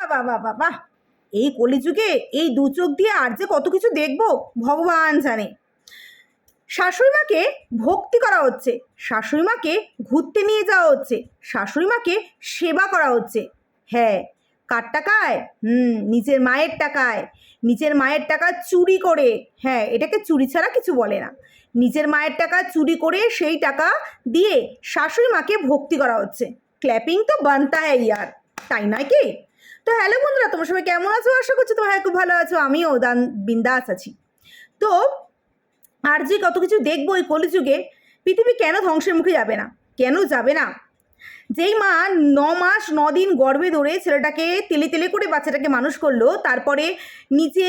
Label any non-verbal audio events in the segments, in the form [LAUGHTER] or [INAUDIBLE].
বাবা বাবা এই কলিযুগে এই দু চোখ দিয়ে আর যে কত কিছু দেখব, ভগবান জানে। শাশুড়ি মাকে ভক্তি করা হচ্ছে শাশুড়ি মাকে ঘুরতে নিয়ে যাওয়া হচ্ছে শাশুড়ি মাকে সেবা করা হচ্ছে। হ্যাঁ কার টাকায়? হুম, নিজের মায়ের টাকায়। নিজের মায়ের টাকা চুরি করে। হ্যাঁ এটাকে চুরি ছাড়া কিছু বলে না। নিজের মায়ের টাকা চুরি করে সেই টাকা দিয়ে শাশুড়ি মাকে ভক্তি করা হচ্ছে। ক্ল্যাপিং তো বানতা হ্যাঁ ইয়ার তাই নয় কি? তো হ্যালো বন্ধুরা, তোমার সবাই কেমন আছো? আশা করছি তোমরা হ্যাঁ খুব ভালো আছো। আমিও দান, বিন্দাস আছি। তো আর যে কত কিছু দেখব এই কলিযুগে, পৃথিবী কেন ধ্বংসের মুখে যাবে না? কেন যাবে না? যেই মা ন মাস, ন দিন গর্ভে ধরে ছেলেটাকে তেলে তেলে করে বাচ্চাটাকে মানুষ করল, তারপরে নিজে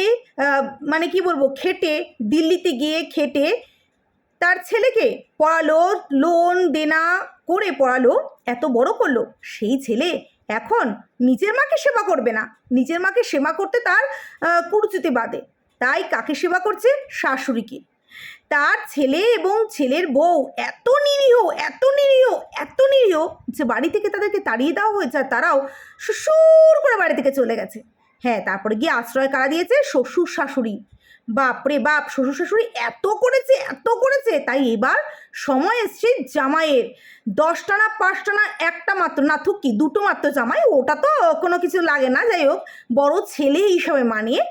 মানে কি বলব, খেটে, দিল্লিতে গিয়ে খেটে তার ছেলেকে পড়ালো লোন দেনা করে পড়ালো, এত বড় করল। সেই ছেলে এখন নিজের মাকে সেবা করবে না। নিজের মাকে সেবা করতে তার কুরুচিতে বাদে তাই কাকে সেবা করছে? শাশুড়িকে। তার ছেলে এবং ছেলের বউ এত নিরীহ এত নিরীহ এত নিরীহ যে বাড়ি থেকে তাদেরকে তাড়িয়ে দেওয়া হয়েছে আর তারাও শ্বশুর করে বাড়ি থেকে চলে গেছে। হ্যাঁ তারপরে গিয়ে আশ্রয় কারা দিয়েছে? শ্বশুর শাশুড়ি। বাপরে বাপ, শ্বশুর শাশুড়ি এত করেছে এত করেছে। তাই এবার সময় এসছে জামাইয়ের। দশটা না পাঁচটা না একটা মাত্র। না, থুকি দুটো মাত্র জামাই। ওটা তো কোনো কিছু লাগে না, যাই হোক। বড় ছেলে হিসাবে মানিয়ে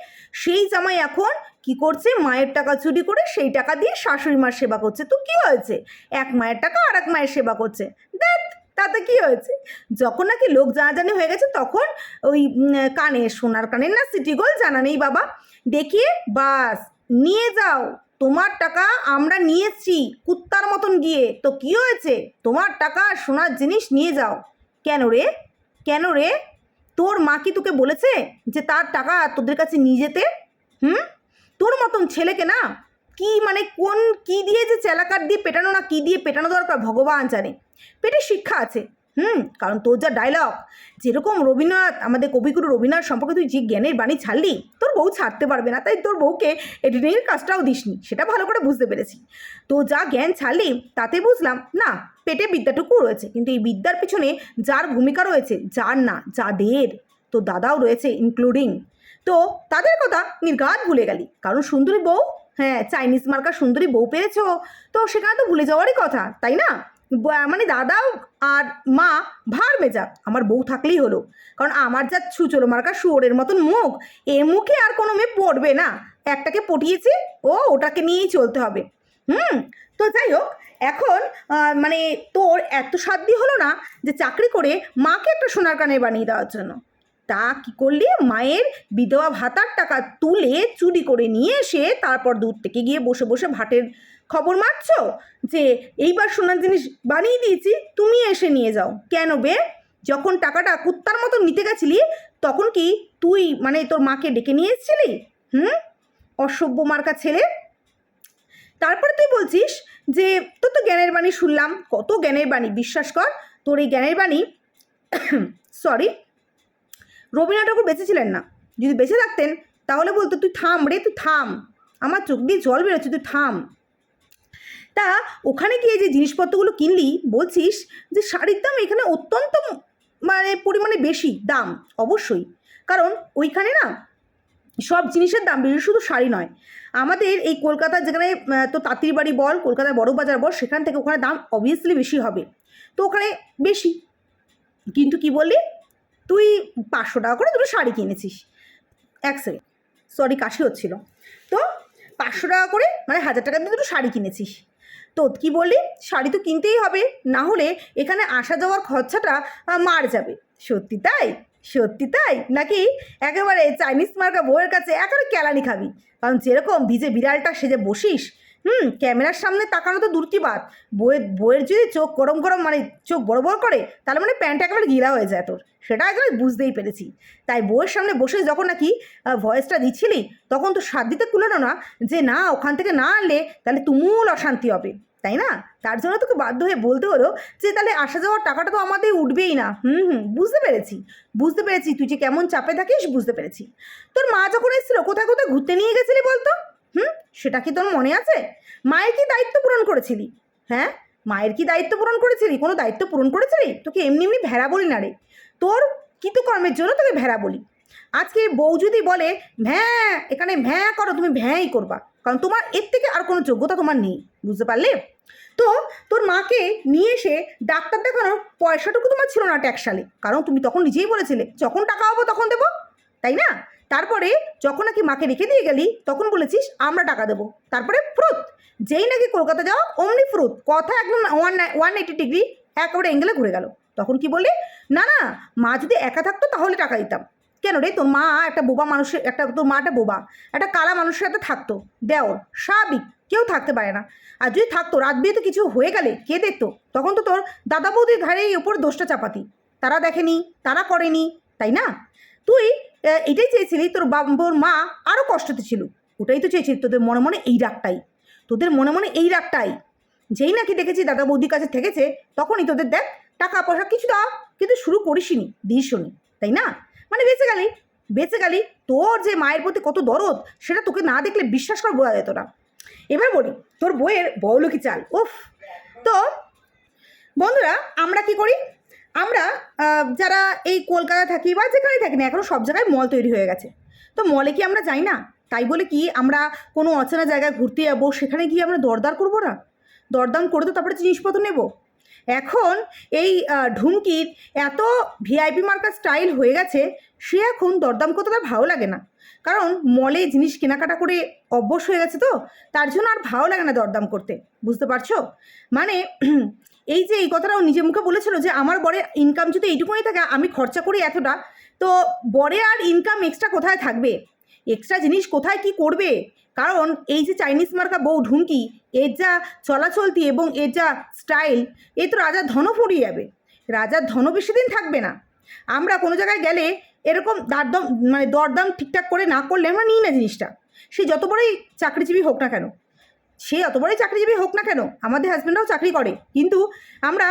সেই জামাই এখন কি করছে, মায়ের টাকা চুরি করে সেই টাকা দিয়ে শাশুড়ি মার সেবা করছে। তো কি হয়েছে? এক মায়ের টাকা আর এক মায়ের সেবা করছে। দেখ, তাতে কি হয়েছে? যখন নাকি লোক জানাজানি হয়ে গেছে, তখন ওই কানে, সোনার কানের না, সিটি গোল জানা নেই বাবা। দেখিয়ে বাস। নিয়ে যাও। তোমার টাকা আমরা নিয়েছি কুত্তার মতন গিয়ে। তো কি হয়েছে? তোমার টাকা সোনার জিনিস নিয়ে যাও। কেন রে? কেন রে? তোর মা কি তোকে বলেছে যে তার টাকা তোদের কাছে নিয়ে যেতে? হুম? তোর মতন ছেলেকে না কি মানে কোন কি দিয়ে যে চেলাকার দিয়ে পেটানো না কি দিয়ে পেটানো দরকার ভগবান জানে। পেটে শিক্ষা আছে। হুম, কারণ তোর যা ডায়লগ যেরকম রবীন্দ্রনাথ, আমাদের কবিগুরু রবীন্দ্রনাথ সম্পর্কে তুই যে জ্ঞানের বাণী ছাড়লি, তোর বউ ছাড়তে পারবে না, তাই তোর বউকে এডিটিংয়ের কাজটাও দিসনি, সেটা ভালো করে বুঝতে পেরেছি। তো যা জ্ঞান ছাড়লি, তাতে বুঝলাম, না, পেটে বিদ্যাটুকু রয়েছে, কিন্তু এই বিদ্যার পিছনে যার ভূমিকা রয়েছে, যার না, যাদের, তো দাদাও রয়েছে ইনক্লুডিং তো তাদের কথা নির্ঘাত ভুলে গেলি, কারণ সুন্দরী বউ হ্যাঁ চাইনিজ মার্কার সুন্দরী বউ পেয়েছ তো সেখানে তো ভুলে যাওয়ারই কথা, তাই না? মানে দাদাও আর মা ভার মেজা আমার বউ থাকলেই হলো। কারণ আমার যা ছুচলো মার্কা শুয়োরের মতন মুখ, এ মুখে আর কোনো মেয়ে পড়বে না। একটাকে পটিয়েছি, ও ওটাকে নিয়েই চলতে হবে। হুম? তো যাই হোক, এখন মানে তোর এত সাধ্য হলো না যে চাকরি করে মাকে একটা সোনার কানে বানিয়ে দেওয়ার জন্য। তা কি করলি? মায়ের বিধবা ভাতার টাকা তুলে চুরি করে নিয়ে এসে তারপর দূর থেকে গিয়ে বসে বসে ভাটের খবর মারছ? যে এইবার সোনার জিনিস বানিয়ে দিয়েছি, তুমি এসে নিয়ে যাও। কেন বে? যখন টাকাটা কুত্তার মতো নিতে গেছিলি, তখন কি তুই মানে তোর মাকে ডেকে নিয়ে এসেছিলি? হুম? অসভ্য মার্কা ছেলে। তারপরে তুই বলছিস যে, তোর তো জ্ঞানের বাণী শুনলাম। কত জ্ঞানের বাণী, বিশ্বাস কর। তোর এই জ্ঞানের বাণী [COUGHS] সরি রবীন্দ্রনাথ ঠাকুর বেঁচে ছিলেন না। যদি বেঁচে থাকতেন, তাহলে বলতো, তুই থাম রে, তুই থাম। আমার চোখ দিয়ে জল বেরোচ্ছে, তুই থাম। তা ওখানে গিয়ে যে জিনিসপত্রগুলো কিনলি, বলছিস যে শাড়ির দাম এখানে অত্যন্ত মানে পরিমাণে বেশি, দাম, অবশ্যই। কারণ ওইখানে না সব জিনিসের দাম বেশি, শুধু শাড়ি নয়। আমাদের এই কলকাতার যেখানে তো তাঁতির বাড়ি বল, কলকাতার বড় বাজার বল, সেখান থেকে ওখানে দাম অবভিয়াসলি বেশি হবে। তো ওখানে বেশি। কিন্তু কি বললি? তুই পাঁচশো টাকা করে দুটো শাড়ি কিনেছিস। এক সেকেন্ড সরি কাশি হচ্ছিল। তো পাঁচশো টাকা করে মানে হাজার টাকা দিয়ে দুটো শাড়ি কিনেছিস। তো কি বললি? শাড়ি তো কিনতেই হবে। না হলে এখানে আসা যাওয়ার খরচাটা মার যাবে। সত্যি তাই? সত্যি তাই? নাকি একেবারে চাইনিজ মার্কা বউয়ের কাছে একেবারে কেলানি খাবি? কারণ যেরকম ভিজে বিড়ালটা সেজে বসিস, হুম, ক্যামেরার সামনে তাকানো তো দূর কি বাদ বইয়ের বইয়ের যদি চোখ গরম গরম মানে চোখ বড় বড় করে, তাহলে মানে প্যান্ট একেবারে গিলা হয়ে যায় তোর। সেটা একেবারে বুঝতেই পেরেছি। তাই বইয়ের সামনে বসে যখন নাকি ভয়েসটা দিচ্ছিলি, তখন তো সাত দিতে কুলোনো না, যে না, ওখান থেকে না আনলে তাহলে তুমুল অশান্তি হবে। তাই না? তার জন্য তোকে বাধ্য হয়ে বলতে হলো যে তাহলে আসা যাওয়ার টাকাটা তো আমাদের উঠবেই না। হুম হুম, বুঝতে পেরেছি। বুঝতে পেরেছি তুই যে কেমন চাপে থাকিস, বুঝতে পেরেছি। তোর মা যখন এসেছিল কোথায় কোথায় ঘুরতে নিয়ে গেছিলি বলতো? হুম, সেটা কি তোর মনে আছে? মায়ের কি দায়িত্ব পূরণ করেছিলি? হ্যাঁ মায়ের কি দায়িত্ব পূরণ করেছিলি? কোনো দায়িত্ব পূরণ করেছিলি? তোকে এমনি এমনি ভেড়া বলি না রে। তোর কৃতকর্মের জন্য তোকে ভেড়া বলি। আজকে বউ যদি বলে, ভ্যাঁ, এখানে ভ্যাঁ করো, তুমি ভ্যাঁই করবা। কারণ তোমার এর থেকে আর কোনো যোগ্যতা তোমার নেই, বুঝতে পারলে? তো তোর মাকে নিয়ে এসে ডাক্তার দেখানোর পয়সাটুকু তোমার ছিল না ট্যাক্স সালে। কারণ তুমি তখন নিজেই বলেছিলে, যখন টাকা হব তখন দেবো, তাই না? তারপরে যখন নাকি মাকে রেখে দিয়ে গেলি, তখন বলেছিস আমরা টাকা দেবো। তারপরে ফ্রুত যেই নাকি কলকাতা যাওয়া অমনি ফ্রুত কথা একদম ওয়ান ওয়ান এইটি ডিগ্রি একেবারে এঙ্গেলে ঘুরে গেল। তখন কি বললি? না না, মা যদি একা থাকতো তাহলে টাকা দিতাম। কেন রে? তোর মা একটা বোবা মানুষের, একটা তোর মাটা বোবা, একটা কালা মানুষের সাথে থাকতো। দেওর স্বাভাবিক, কেউ থাকতে পারে না। আর যদি থাকতো, রাত বিয়েতে কিছু হয়ে গেলে, কে দেখতো? তখন তো তোর দাদা বৌদির ঘাড়ে এই ওপর দোষটা চাপাতি। তারা দেখেনি, তারা করেনি, তাই না? তুই এটাই চেয়েছিলি তোর বাবুর মা আরও কষ্টতে ছিল। ওটাই তো চেয়েছিলি তোদের মনে মনে এই রাগটাই। তোদের মনে মনে এই রাগটাই। যেই নাকি দেখেছি দাদা বৌদির কাছে থেকেছে, তখনই তোদের দেখ টাকা পয়সা কিছু দাও, কিন্তু শুরু করিসনি দিসনি তাই না? মানে বেঁচে গেলি তোর যে মায়ের প্রতি কত দরদ, সেটা তোকে না দেখলে বিশ্বাস করা বোঝা যেত না। এবার বলি, তোর বইয়ের বউলকি চাল, উফ। তো, বন্ধুরা, আমরা কি করি? আমরা যারা এই কলকাতা থাকি বা যেখানেই থাকি না এখনও সব জায়গায় মল তৈরি হয়ে গেছে। তো মলে কি আমরা যাই না? তাই বলে কি, আমরা কোনো অচেনা জায়গায় ঘুরতে যাব, সেখানে গিয়ে আমরা দরদার করব না? দরদাম করে তো তারপরে জিনিসপত্র নেব? এখন এই ঢুমকির এত ভিআইপি মার্কার স্টাইল হয়ে গেছে, সে এখন দরদাম করতে তার ভালো লাগে না। কারণ মলে জিনিস কেনাকাটা করে অভ্যস হয়ে গেছে তো, তার জন্য আর ভালো লাগে না দরদাম করতে। বুঝতে পারছ? মানে [CLEARS THROAT] এই যে এই কথাটাও নিজে মুখে বলেছিল যে, আমার বরের ইনকাম যদি এইটুকুই থাকে, আমি খরচা করি এতটা, তো বরে আর ইনকাম এক্সট্রা কোথায় থাকবে? এক্সট্রা জিনিস কোথায় কি করবে? কারণ এই যে চাইনিজ মার্কা বউ ঢুমকি, এর যা চলাচলতি এবং এর যা স্টাইল, এ তো রাজার ধনও ফুরিয়ে যাবে। রাজার ধনও বেশি দিন থাকবে না। আমরা কোনো জায়গায় গেলে এরকম দারদম মানে দরদাম ঠিকঠাক করে না করলে আমরা নিই না জিনিসটা। সে যত বড়ই চাকরিজীবী হোক না কেন, সে অত বড়ই চাকরিজীবী হোক না কেন, আমাদের হাজব্যান্ডরাও চাকরি করে। কিন্তু আমরা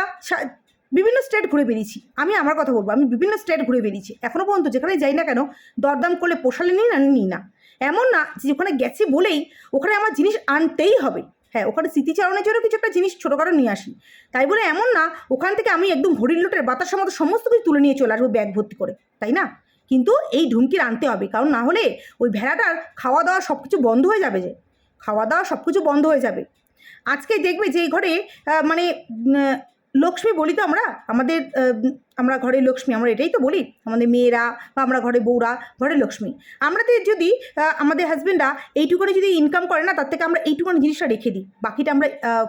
বিভিন্ন স্টেট ঘুরে বেরিয়েছি আমি আমার কথা বলব, আমি বিভিন্ন স্টেট ঘুরে বেরিয়েছি এখনও পর্যন্ত যেখানে যাই না কেন, দরদাম করলে পোষালে নিই না নিই না। এমন না যে ওখানে গেছি বলেই ওখানে আমার জিনিস আনতেই হবে। হ্যাঁ ওখানে স্মৃতিচারণের জন্য কিছু একটা জিনিস ছোটোখাটো নিয়ে আসি। তাই বলে এমন না, ওখান থেকে আমি একদম হরিণ লোটের বাতাসের মতো সমস্ত কিছু তুলে নিয়ে চলে আসব ব্যাগ ভর্তি করে, তাই না? কিন্তু এই ঢুমকির আনতে হবে, কারণ না হলে ওই ভেড়াটার খাওয়া দাওয়া সব কিছু বন্ধ হয়ে যাবে যে। খাওয়া দাওয়া সব কিছু বন্ধ হয়ে যাবে। আজকে দেখবে যে ঘরে মানে লক্ষ্মী বলি তো আমরা? আমাদের আমরা ঘরে লক্ষ্মী, আমরা এটাই তো বলি। আমাদের মেয়েরা বা আমরা ঘরে বউরা, ঘরে লক্ষ্মী। আমাদের যদি আমাদের হাজব্যান্ডরা এইটুকুনি যদি ইনকাম করে না, তার থেকে আমরা এইটুকুনি জিনিসটা রেখে দিই। বাকিটা আমরা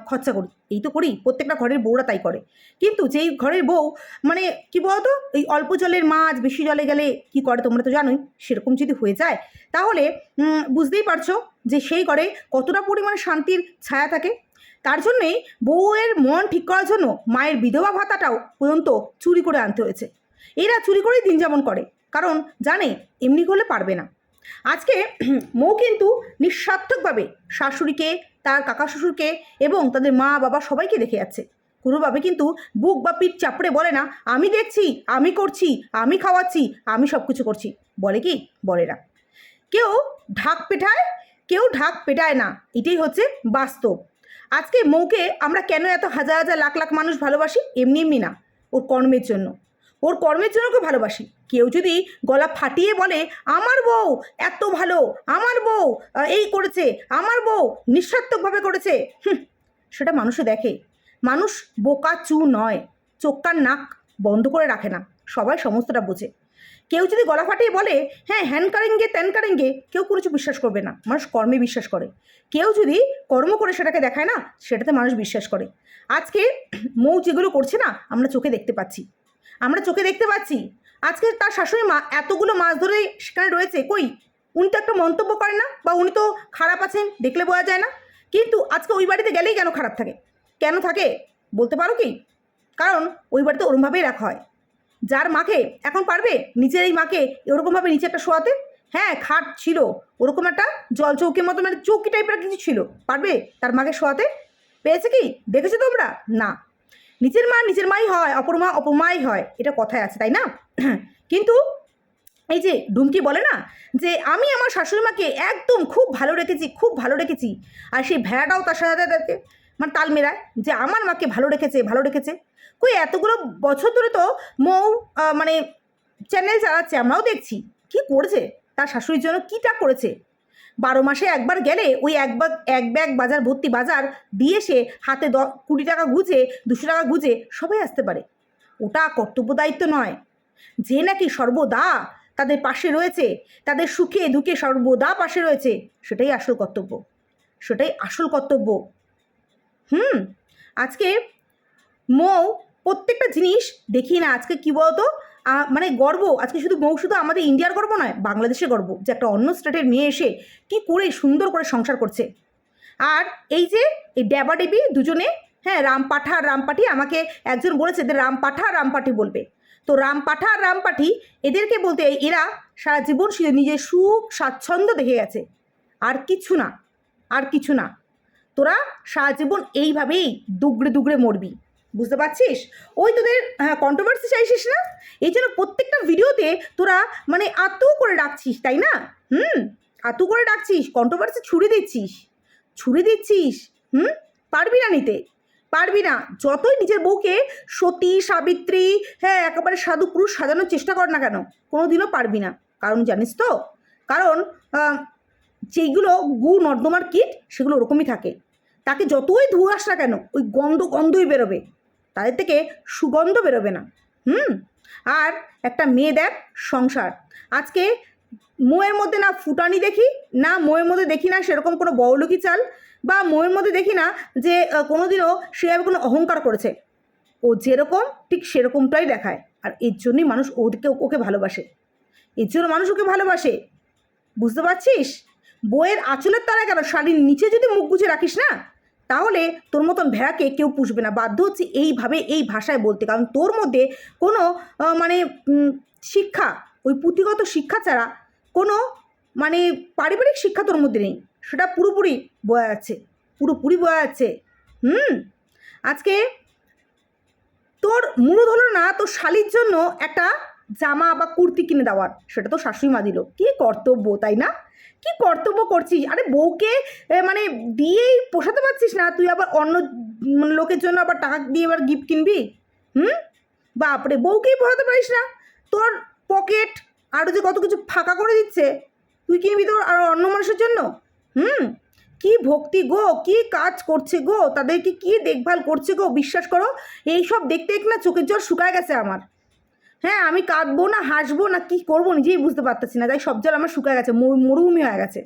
খরচা করি। এই তো করি, প্রত্যেকটা ঘরের বউরা তাই করে। কিন্তু যেই ঘরের বউ মানে কি বলতো? এই অল্প জলের মাছ, বেশি জলে গেলে কি করে তোমরা তো জানোই, সেরকম যদি হয়ে যায়, তাহলে বুঝতেই পারছ যে সেই ঘরে কতটা পরিমাণে শান্তির ছায়া থাকে। তার জন্যেই বউয়ের মন ঠিক করার জন্য মায়ের বিধবা ভাতাটাও পর্যন্ত চুরি করে আনতে হয়েছে। এরা চুরি করেই দিন যেমন করে, কারণ জানে এমনি করলে পারবে না। আজকে [CLEARS THROAT] মৌ কিন্তু নিঃস্বার্থকভাবে শাশুড়িকে, তার কাকা শ্বশুরকে এবং তাদের মা, বাবা সবাইকে দেখে যাচ্ছে। কোনোভাবে কিন্তু বুক বা পিঠ চাপড়ে বলে না, আমি দেখছি, আমি করছি, আমি খাওয়াচ্ছি, আমি সব কিছু করছি। বলে কি? বলে না। কেউ ঢাক পেটায়, কেউ ঢাক পেটায় না। এটাই হচ্ছে বাস্তব। আজকে মৌকে আমরা কেন এত হাজার হাজার লাখ লাখ মানুষ ভালোবাসি? এমনি এমনি না। ওর কর্মের জন্য। ওর কর্মের জন্য ওকে ভালোবাসি। কেউ যদি গলা ফাটিয়ে বলে, আমার বউ এত ভালো, আমার বউ এই করেছে, আমার বউ নিঃস্বার্থকভাবে করেছে। সেটা মানুষে দেখে। মানুষ বোকা চু নয়। চোখ কান নাক বন্ধ করে রাখে না। সবাই সমস্তটা বোঝে। কেউ যদি গলা ফাটিয়ে বলে হ্যাঁ হ্যান কারেঙ্গে, ত্যান কারেঙ্গে, কেউ কোনো কিছু বিশ্বাস করবে না। মানুষ কর্মে বিশ্বাস করে। কেউ যদি কর্ম করে সেটাকে দেখায় না, সেটাতে মানুষ বিশ্বাস করে। আজকে মৌ যেগুলো করছে না, আমরা চোখে দেখতে পাচ্ছি। আমরা চোখে দেখতে পাচ্ছি। আজকে তার শাশুড়ি মা এতগুলো মাছ ধরে সেখানে রয়েছে। কই? উনি তো একটা মন্তব্য করেন না, বা উনি তো খারাপ আছেন, দেখলে বোঝা যায় না। কিন্তু আজকে ওই বাড়িতে গেলেই কেন খারাপ থাকে? কেন থাকে? বলতে পারো কি? কারণ ওই বাড়িতে ওরমভাবেই রাখা হয়। যার মাকে এখন পারবে নিচের এই মাকে ওরকমভাবে নিচে একটা শোয়াতে? হ্যাঁ খাট ছিল। ওরকম একটা জল চৌকির মতো মানে চৌকি টাইপের কিছু ছিল। পারবে তার মাকে শোয়াতে? পেয়েছে কি? দেখেছ তোমরা? না। নিচের মা নিচের মাই হয় অপর মা অপর মাই হয়। এটা কথায় আছে, তাই না? [CLEARS THROAT] কিন্তু এই যে ডুমকি বলে না যে, আমি আমার শাশুড়ি মাকে একদম খুব ভালো রেখেছি, খুব ভালো রেখেছি। আর সেই ভেড়াটাও তার সাথে মানে তাল মেলায় যে, আমার মাকে ভালো রেখেছে ভালো রেখেছে। কই, এতগুলো বছর ধরে তো মৌ মানে চ্যানেল চালাচ্ছে, আমরাও দেখছি। কি করছে? তার শাশুড়ির জন্য কীটা করেছে? বারো মাসে একবার গেলে ওই এক ব্যাগ এক ব্যাগ বাজার, ভর্তি বাজার দিয়ে সে হাতে দ, কুড়ি টাকা গুজে, দুশো টাকা গুজে সবাই আসতে পারে। ওটা কর্তব্য দায়িত্ব নয়। যে নাকি সর্বদা তাদের পাশে রয়েছে, তাদের সুখে দুঃখে সর্বদা পাশে রয়েছে, সেটাই আসল কর্তব্য। সেটাই আসল কর্তব্য। হুম, আজকে মৌ প্রত্যেকটা জিনিস দেখি না, আজকে কী বলতো? মানে গর্ব, আজকে শুধু মৌ শুধু আমাদের ইন্ডিয়ার গর্ব নয়, বাংলাদেশের গর্ব, যে একটা অন্য স্টেটের মেয়ে এসে কি করে সুন্দর করে সংসার করছে। আর এই যে, এই ড্যাবা ডেবি দুজনে হ্যাঁ রাম পাঠা আর রাম পাঠি আমাকে একজন বলেছে, এদের রাম পাঠা আর রাম পাঠি বলবে। তো রাম পাঠা আর রাম পাঠি এদেরকে বলতে এরা সারা জীবন শুধু নিজের সুখ, স্বাচ্ছন্দ্য দেখে গেছে। আর কিছু না, আর কিছু না। তোরা সারা জীবন এইভাবেই দুগড়ে দুগড়ে মরবি। বুঝতে পারছিস? ওই তোদের কন্ট্রোভার্সি চাইছিস না? এই জন্য প্রত্যেকটা ভিডিওতে তোরা মানে আতু করে ডাকছিস, তাই না? হুম? আতু করে ডাকছিস কন্ট্রোভার্সি ছুড়ে দিচ্ছিস ছুড়ে দিচ্ছিস, হুম? পারবি না নিতে, পারবি না। যতই নিজের বউকে সতী, সাবিত্রী হ্যাঁ একেবারে সাধু পুরুষ সাজানোর চেষ্টা কর না কেন কোনো দিনও পারবি না। কারণ জানিস তো? কারণ যেইগুলো গু নর্দমার কিট, সেগুলো ওরকমই থাকে। তাকে যতই ধুয়াস না কেন, ওই গন্ধ গন্ধই বেরোবে। তাদের থেকে সুগন্ধ বেরোবে না। হুম? আর একটা মেয়ে দেখ সংসার। আজকে মোয়ের মধ্যে না ফুটানি দেখি না মোয়ের মধ্যে দেখি না সেরকম কোনো বড়লুকি চাল বা মোয়ের মধ্যে দেখি না যে আহ, কোনোদিনও সেভাবে কোনো অহংকার করেছে। ও যেরকম ঠিক সেরকমটাই দেখায়। আর এর জন্যই মানুষ ওদেরকে ওকে ভালোবাসে। এর জন্য মানুষ ওকে ভালোবাসে। বুঝতে পারছিস? বইয়ের আঁচলের তারা কেন? শাড়ির নিচে যদি মুখ গুজে রাখিস না তাহলে তোর মতন ভেড়াকে কেউ পুষবে না। বাধ্য হচ্ছে এইভাবে এই ভাষায় বলতে। কারণ তোর মধ্যে কোনো মানে শিক্ষা, ওই পুঁথিগত শিক্ষা ছাড়া কোনো মানে পারিবারিক শিক্ষা তোর মধ্যে নেই। সেটা পুরোপুরি বয়া যাচ্ছে পুরোপুরি বয়া যাচ্ছে হুম? আজকে তোর মুরুদ হলো না, তোর শালির জন্য একটা জামা বা কুর্তি কিনে দেওয়ার। সেটা তো শাশুড়ি মা দিল। কী কর্তব্য, তাই না? কি কর্তব্য করছিস? আরে বউকে মানে দিয়েই পোষাতে পারছিস না। তুই আবার অন্য উম, লোকের জন্য আবার টাকা দিয়ে আবার গিফট কিনবি? হুম? বাপরে বউকেই পোষাতে পারিস না। তোর পকেট আরও যে কত কিছু ফাঁকা করে দিচ্ছে তুই কিনবি তোর আর অন্য মানুষের জন্য? হুম? কি ভক্তি গো কি কাজ করছে গো তাদেরকে কি দেখভাল করছে গো বিশ্বাস করো? এই সব দেখতে দেখতে না চোখের জল শুকায় গেছে আমার। হ্যাঁ আমি কাঁদবো না, হাসবো না, কি করব নিজেই বুঝতে পারতেছি না। তাই সব জল আমার শুকায় গেছে, মরু- মরুভূমি হয়ে গেছে।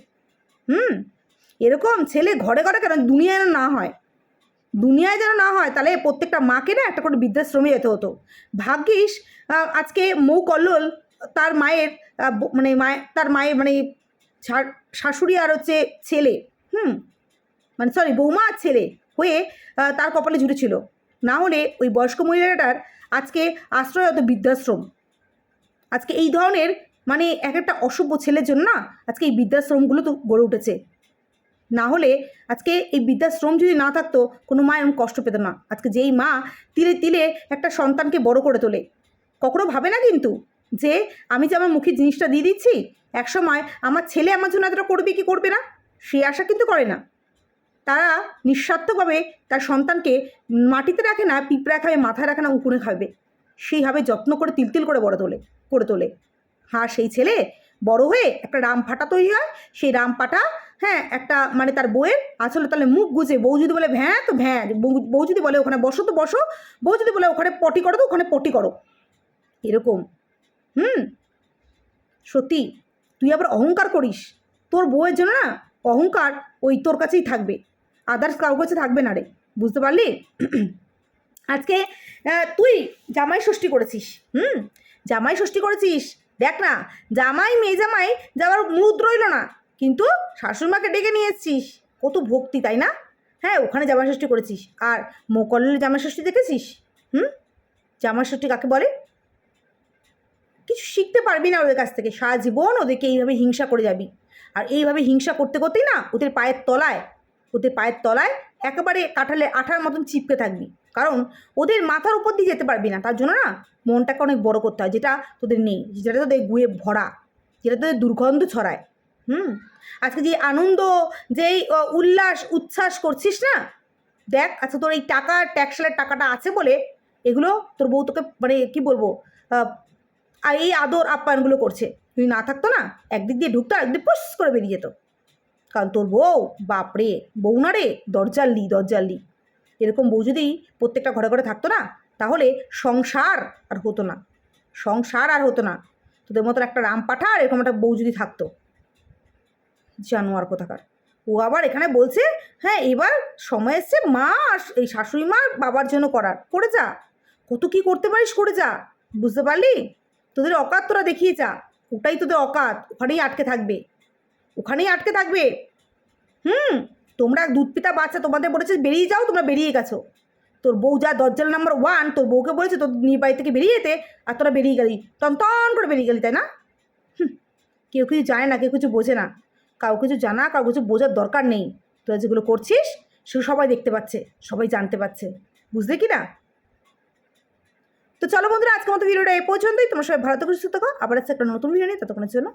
হুম? এরকম ছেলে ঘরে ঘরে কেন দুনিয়ায় যেন না হয়? দুনিয়ায় যেন না হয়, তাহলে প্রত্যেকটা মাকে না একটা করে বৃদ্ধাশ্রমে যেতে হতো। ভাগ্যিস আজকে মৌ কল্লোল, তার মায়ের মানে মায়ের, তার মায়ের মানে শাশুড়ি আর হচ্ছে ছেলে, হুম? মানে সরি বৌমা আর ছেলে হয়ে তার কপালে জুড়েছিল। না হলে ওই বয়স্ক মহিলাটার আজকে আশ্রয় হতো বৃদ্ধাশ্রম। আজকে এই ধরনের মানে এক একটা অসভ্য ছেলের জন্য না আজকে এই বৃদ্ধাশ্রমগুলো তো গড়ে উঠেছে। না হলে আজকে এই বৃদ্ধাশ্রম যদি না থাকতো কোনো মা এরকম কষ্ট পেত না। আজকে যেই মা তিলে তিলে একটা সন্তানকে বড় করে তোলে। কখনো ভাবে না কিন্তু যে আমি যে আমার মুখে জিনিসটা দিয়ে দিচ্ছি, একসময় আমার ছেলে আমার জন্য এতটা করবে কি করবে না? সে আশা কিন্তু করে না। তারা নিঃস্বার্থভাবে তার সন্তানকে মাটিতে রাখে না পিঁপড়া খাবে, মাথায় রাখে না উকুনে খাবে। সেইভাবে যত্ন করে তিল তিল করে বড় তোলে, করে তোলে। হ্যাঁ সেই ছেলে বড় হয়ে একটা রাম ফাটা তৈরি হয়। সেই রাম পাটা হ্যাঁ একটা মানে তার বউয়ের আসলে তাহলে মুখ গুজে, বউ যদি বলে ভ্যাঁ তো ভ্যাঁ। বউ যদি বলে ওখানে বসো তো, বসো বউ যদি বলে ওখানে পটি করো তো, ওখানে পটি করো এরকম। হুম? সত্যি, তুই আবার অহংকার করিস। তোর বউয়ের জন্য না, অহংকার ওই তোর কাছেই থাকবে। আদার্স কারোর কাছে থাকবে না রে, বুঝতে পারলি? আজকে তুই জামাই ষষ্ঠী করেছিস, হুম? জামাই ষষ্ঠী করেছিস, দেখ না, জামাই, মেয়ে জামাই যাওয়ার মুদ রইল না, কিন্তু শাশুড়িমাকে ডেকে নিয়ে এসছিস, কত ভক্তি, তাই না? হ্যাঁ ওখানে জামাই ষষ্ঠী করেছিস, আর মোকল্লের জামাই ষষ্ঠী দেখেছিস? হুম? জামাই ষষ্ঠী কাকে বলে? কিছু শিখতে পারবি না ওদের কাছ থেকে, সারা জীবন ওদেরকে এইভাবে হিংসা করে যাবি, আর এইভাবে হিংসা করতে করতেই না ওদের পায়ের তলায় ওদের পায়ের তলায় একেবারে কাঁঠালে আঠার মতন চিপকে থাকবি। কারণ ওদের মাথার উপর দিয়ে যেতে পারবি না। তার জন্য না মনটাকে অনেক বড় করতে হয়, যেটা তোদের নেই, যেটা তোদের গুয়ে ভরা, যেটা তোদের দুর্গন্ধ ছড়ায়। হুম? আজকে যে আনন্দ, যেই উল্লাস, উচ্ছ্বাস করছিস না? দেখ আচ্ছা তোর এই টাকা ট্যাক্সের টাকাটা আছে বলে এগুলো তোর বউ তোকে মানে কি বলব এই আদর আপ্যায়নগুলো করছে। তুই না থাকতো না, একদিক দিয়ে ঢুকতো একদিক পুস করে বেরিয়ে যেত। কারণ তোর বউ, বাপরে, বউ না রে দরজাল্লি দরজাল্লি এরকম বউ যদি প্রত্যেকটা ঘরে ঘরে থাকতো না, তাহলে সংসার আর হতো না। সংসার আর হতো না। তোদের মতো একটা রাম পাঠা আর এরকম একটা বউ যদি থাকতো। জানোয়ার কোথাকার। ও আবার এখানে বলছে হ্যাঁ এবার সময় এসছে, মা আর এই শাশুড়ি মা বাবার জন্য করার। করে যা। কত কি করতে পারিস, করে যা। বুঝতে পারলি? তোদের অকাত তোরা দেখিয়ে যা। ওটাই তোদের অকাত। ওখানেই আটকে থাকবে। ওখানেই আটকে থাকবে। হুম, তোমরা দুধ পিতা বাচ্চা তোমাদের বলেছে বেরিয়ে যাও, তোমরা বেরিয়ে গেছো। তোর বউ যা দরজাল নাম্বার ওয়ান তোর বউকে বলেছে তোর নিয়ে বাড়ি থেকে বেরিয়ে যেতে, আর তোরা বেরিয়ে গেলি। তন তন করে বেরিয়ে গেলি, তাই না? কেউ কিছু জানে না, কেউ কিছু বোঝে না। কাউ কিছু জানা, কাউ কিছু বোঝার দরকার নেই। তোরা যেগুলো করছিস, সেগুলো সবাই দেখতে পাচ্ছে, সবাই জানতে পারছে। বুঝলে কি না? তো চলো বন্ধুরা, আজকের মতো ভিডিওটা এই পর্যন্তই। তোমার সবাই ভালো থেকে, সুস্থ থাকো। আবার একটা নতুন ভিডিও নিয়ে, ততক্ষণের জন্য।